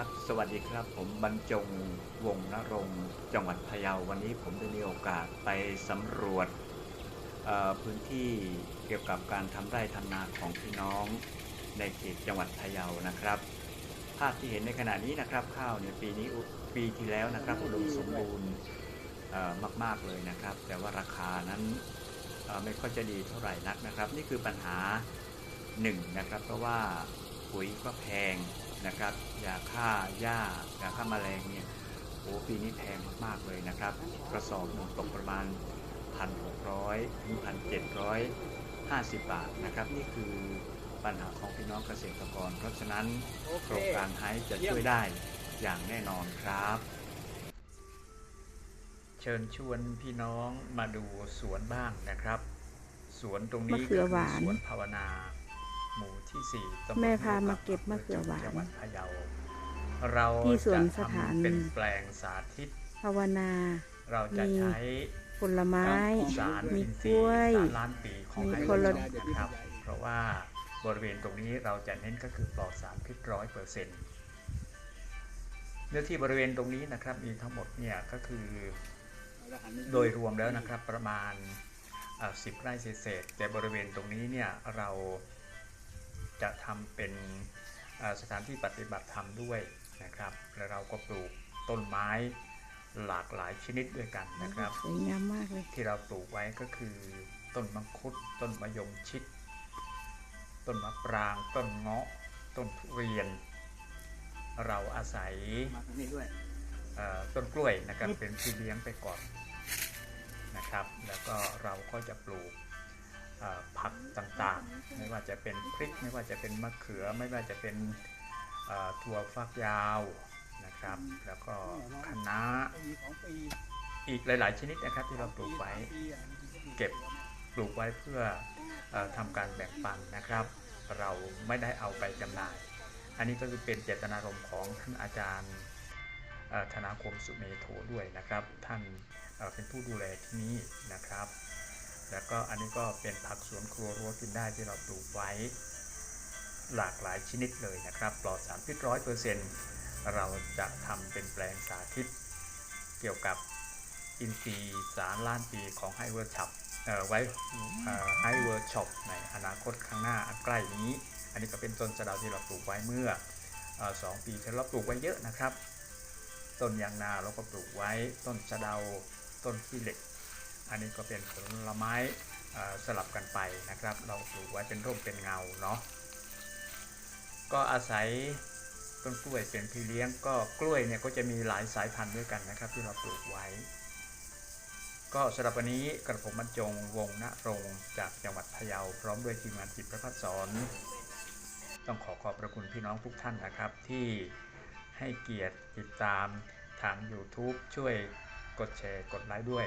ครับ สวัสดีครับ ผมบรรจงวงนรงจังหวัดพะเยาวันนี้ผมได้มีโอกาสไปสำรวจพื้นที่เกี่ยวกับการทำไร่ทำนาของพี่น้องในเขตจังหวัดพะเยานะครับ ภาพที่เห็นในขณะนี้นะครับข้าวเนี่ยปีนี้ปีที่แล้วนะครับอุดมสมบูรณ์มากๆเลยนะครับ แต่ว่าราคานั้นไม่ค่อยจะดีเท่าไหร่นักนะครับ นี่คือปัญหาหนึ่งนะครับ เพราะว่าปุ๋ยก็แพง นะครับยาฆ่าหญ้ายาฆ่าแมลงเนี่ยโอ้ปีนี้แพงมากๆเลยนะครับ กระสอบหนึ่งตกประมาณ 1,600ถึง1,750 บาทนะครับนี่คือปัญหาของพี่น้องเกษตรกร เพราะฉะนั้นโอเคโครงการไฮจะช่วยได้อย่างแน่นอนครับ เชิญชวนพี่น้องมาดูสวนบ้างนะครับ สวนตรงนี้มะเขือหวานสวนภาวนาหมู่ ที่สี่ตำบลแม่พาห้วยมาเก็บมะเขือหวานจังหวัดพะเยาเราที่สวนจะสถานทำเป็นแปลงสาธิต ภาวนา เราจะมีใช้ ผลไม้ สารมีอินกทรีล้วยย์สารล้านปีของมีไฮคนโดรละจนนะครับ เพราะว่าบริเวณตรงนี้เราจะเน้นก็คือปลอดสารพิษร้อยเปอร์เซ็นต์เนื้อที่บริเวณตรงนี้นะครับมีทั้งหมดเนี่ยก็คือโดยรวมแล้วนะครับประมาณอ่า10ไร่เศษๆแต่บริเวณตรงนี้เนี่ยเรา จะทำเป็นอ่าสถานที่ปฏิบัติธรรมด้วยนะครับ แล้วเราก็ปลูกต้นไม้หลากหลายชนิดด้วยกันนะครับสวยงามมากเลยที่เราปลูกไว้ก็คือต้นมังคุด ต้นมะยมชิด ต้นมะปราง ต้นเงาะ ต้นทุเรียน เราอาศัยมาทางนี้ด้วยเอ่อต้นกล้วยนะครับเป็นพี่เลี้ยงไปก่อนนะครับ แล้วก็เราก็จะปลูกเอ่อ ผักต่างๆ ไม่ว่าจะเป็นพริก ไม่ว่าจะเป็นมะเขือ ไม่ว่าจะเป็นถั่วฝักยาวนะครับ แล้วก็คะน้าอีกหลาย ๆ ชนิดนะครับที่เราปลูกไว้เก็บปลูกไว้เพื่อออทำการแบ่งปันนะครับ เราไม่ได้เอาไปจำหน่าย อันนี้ก็คือเป็นเจตนารมณ์ของท่านอาจารย์ธนาคมสุเมโทด้วยนะครับ ท่านเอ่อเป็นผู้ดูแลที่นี่นะครับ แล้วก็อันนี้ก็เป็นผักสวนครัวรั้วกินได้ที่เราปลูกไว้ หลากหลายชนิดเลยนะครับ ปลอดสารพิษร้อยเปอร์เซ็นต์เราจะทำเป็นแปลงสาธิต เกี่ยวกับอินทรีย์สารล้านปีของไฮเวอร์ช็อปไว้ไฮเวอร์ช็อปในอนาคตข้างหน้าอันใกล้นี้ อันนี้ก็เป็นต้นสะเดาที่เราปลูกไว้เมื่อเอ่อสองปีที่เราปลูกไว้เยอะนะครับ ต้นยางนาเราก็ปลูกไว้ต้นสะเดาต้นขี้เหล็ก อันนี้ก็เป็นผลไม้สลับกันไปนะครับ เราปลูกไว้เป็นร่มเป็นเงาเนาะก็อาศัยต้นกล้วยเป็นพี่เลี้ยงก็กล้วยเนี่ยก็จะมีหลายสายพันธุ์ด้วยกันนะครับ ที่เราปลูกไว้ ก็สำหรับวันนี้กระผมบรรจงวงศ์ณรงค์จากจังหวัดพะเยาพร้อมด้วยทีมงานจิตประพัฒสอนต้องขอขอบพระคุณพี่น้องทุกท่านนะครับ ที่ให้เกียรติติดตามทาง YouTube ช่วยกดแชร์กดไลค์ด้วย